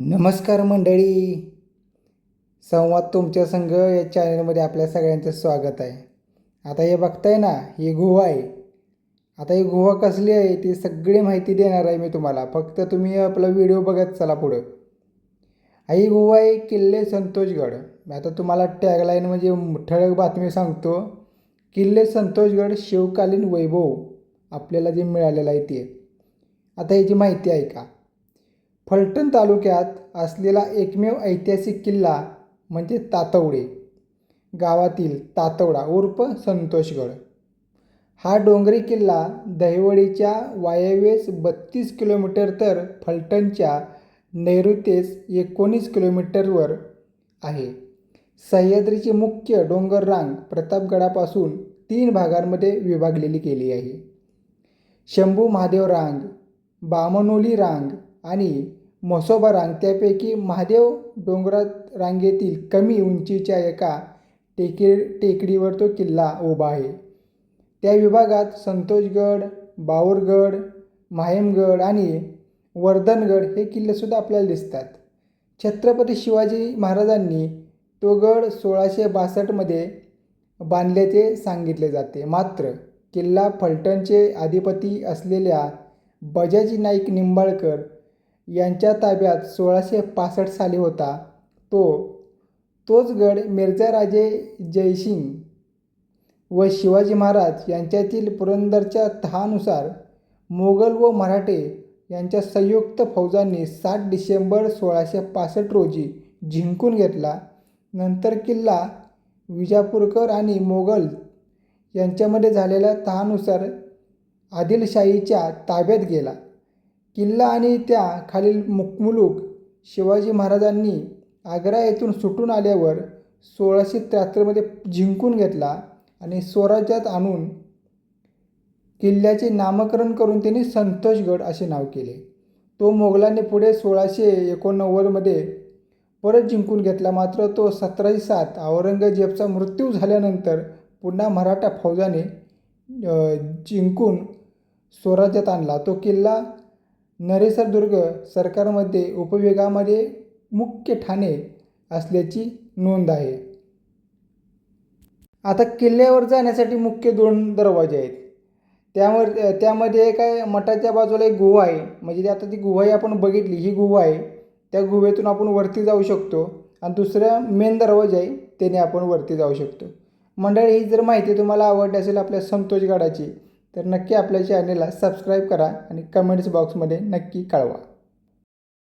नमस्कार मंडळी. संवाद तुमच्या संघ या चॅनलमध्ये आपल्या सगळ्यांचं स्वागत आहे. आता हे बघताय ना ही गुहा आहे. आता ही गुहा कसली आहे ती सगळी माहिती देणार आहे मी तुम्हाला. फक्त तुम्ही आपला व्हिडिओ बघत चला पुढं. ही गुहा आहे किल्ले संतोषगड. आता तुम्हाला टॅगलाईन म्हणजे ठळक बातमी सांगतो. किल्ले संतोषगड शिवकालीन वैभव. आपल्याला जे मिळालेलं आहे ते. आता याची माहिती आहे का? फलटण तालुक्यात असलेला एकमेव ऐतिहासिक किल्ला म्हणजे तातवडे. गावातील तातवडा उर्फ संतोषगड. हा डोंगरी किल्ला दहिवडीच्या वायव्येस बत्तीस किलोमीटर तर फलटणच्या नैऋत्येस एकोणीस किलोमीटरवर आहे. सह्याद्रीची मुख्य डोंगर रांग प्रतापगडापासून तीन भागांमध्ये विभागलेली केली आहे. शंभू महादेव रांग बामनोली रांग आणि म्हसोबा रांग त्यापैकी महादेव डोंगरात रांगेतील कमी उंचीच्या एका टेके टेकडीवर तो किल्ला उभा आहे. त्या विभागात संतोषगड बावरगड माहेमगड आणि वर्धनगड हे किल्लेसुद्धा आपल्याला दिसतात. छत्रपती शिवाजी महाराजांनी तो गड सोळाशे बासष्टमध्ये बांधल्याचे सांगितले जाते. मात्र किल्ला फलटणचे अधिपती असलेल्या बजाजी नाईक निंबाळकर यांच्या ताब्यात सोळाशे पासष्ट साली होता. तो तोच गड मिर्झाराजे जयसिंग व शिवाजी महाराज यांच्यातील पुरंदरच्या तहानुसार मोगल व मराठे यांच्या संयुक्त फौजांनी सात डिसेंबर सोळाशे पासष्ट रोजी जिंकून घेतला. नंतर किल्ला विजापूरकर आणि मोगल यांच्यामध्ये झालेल्या तहानुसार आदिलशाहीच्या ताब्यात गेला. किल्ला आणि त्या खालील मुकमुलूक शिवाजी महाराजांनी आग्रा येथून सुटून आल्यावर सोळाशे त्र्याहत्तरमध्ये जिंकून घेतला आणि स्वराज्यात आणून किल्ल्याचे नामकरण करून त्यांनी संतोषगड असे नाव केले. तो मोगलांनी पुढे सोळाशे एकोणनव्वदमध्ये परत जिंकून घेतला. मात्र तो सतराशे सात औरंगजेबचा मृत्यू झाल्यानंतर पुन्हा मराठा फौजाने जिंकून स्वराज्यात आणला. तो किल्ला नरेसरदुर्ग सरकारमध्ये उपविभागामध्ये मुख्य ठाणे असल्याची नोंद आहे. आता किल्ल्यावर जाण्यासाठी मुख्य दोन दरवाजे आहेत. त्यावर त्यामध्ये काय मठाच्या बाजूला एक गुहा आहे. म्हणजे आता ती गुहाही आपण बघितली ही गुहा आहे. त्या गुहेतून आपण वरती जाऊ शकतो. आणि दुसरा मेन दरवाजा आहे त्याने आपण वरती जाऊ शकतो. मंडळी ही जर माहिती तुम्हाला आवडली असेल आपल्या संतोषगडाची तर नक्की आपल्या चॅनेलला सबस्क्राईब करा आणि कमेंट्स बॉक्समध्ये नक्की कळवा.